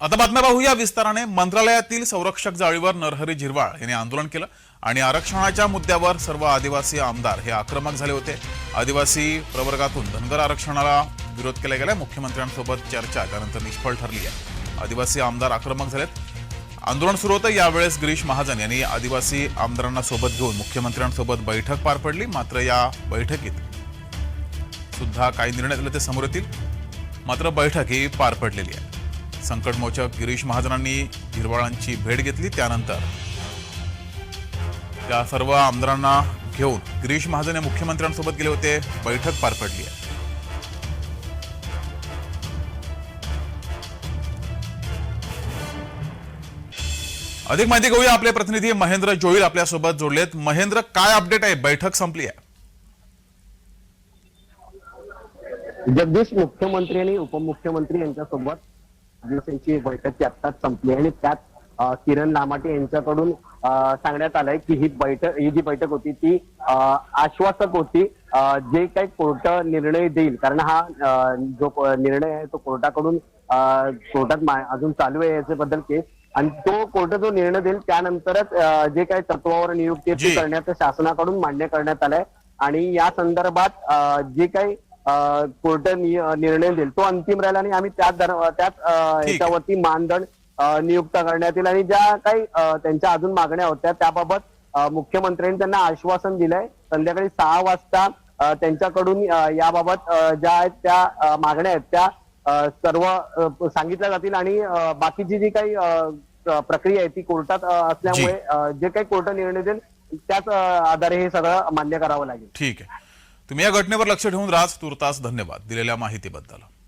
आता बातम्या पाहूया. विस्ताराने मंत्रालयातील संरक्षक जाळीवर नरहरी झिरवाळ यांनी आंदोलन केलं आणि आरक्षणाच्या मुद्द्यावर सर्व आदिवासी आमदार हे आक्रमक झाले होते. आदिवासी प्रवर्गातून धनगर आरक्षणाला विरोध केला गेला मुख्यमंत्र्यांसोबत चर्चा त्यानंतर निष्फळ ठरली आहे. आदिवासी आमदार आक्रमक झालेत. आंदोलन सुरू होतं. यावेळेस गिरीश महाजन यांनी आदिवासी आमदारांना सोबत घेऊन मुख्यमंत्र्यांसोबत बैठक पार पडली. मात्र या बैठकीत सुद्धा काही निर्णय झाले ते समोर येतील. मात्र बैठक ही पार पडलेली आहे. संकटमोचक गिरीश महाजनांनी हिरवाळांची भेट घेतली त्यानंतर. त्या सर्व आमदारांना घेऊन गिरीश महाजन हे मुख्यमंत्र्यांसोबत गेले होते. बैठक पार पडली आहे. अधिक माहिती घेऊया आपले प्रतिनिधी महेंद्र जोईल आपल्यासोबत जोडलेत. महेंद्र काय अपडेट आहे? बैठक संपली आहे. जगदीश मुख्यमंत्री आणि उपमुख्यमंत्री यांच्यासोबत दिवसांची बैठक आत्ताच संपली आणि त्यात किरण लामाटे यांच्याकडून सांगण्यात आलंय की ही बैठक ही जी बैठक होती ती आश्वासक होती जे काही कोर्ट निर्णय देईल. कारण हा जो निर्णय आहे तो कोर्टाकडून कोर्टात अजून चालू आहे याच्याबद्दल केस. आणि तो कोर्ट जो निर्णय देईल त्यानंतरच जे काही तत्वावर नियुक्ती. करण्याचं शासनाकडून मान्य करण्यात आलंय. आणि या संदर्भात जे काही कोर्ट निर्णय देईल. तो अंतिम राहील आणि आम्ही त्याच त्याच याच्यावरती मानदंड अ, नियुक्त करण्यात येईल. आणि ज्या काही त्यांच्या अजून मागण्या होत्या त्याबाबत मुख्यमंत्र्यांनी त्यांना आश्वासन दिलंय. संध्याकाळी सहा वाजता त्यांच्याकडून याबाबत ज्या आहेत त्या मागण्या आहेत त्या सर्व सांगितल्या जातील. आणि बाकीची जी काही प्रक्रिया आहे ती कोर्टात असल्यामुळे जे. काही कोर्ट निर्णय देईल त्याच आधारे हे सगळं मान्य करावं लागेल. ठीक आहे. तुम्ही या घटनेवर लक्ष ठेवून राज तुर्तास धन्यवाद दिलेल्या माहितीबद्दल.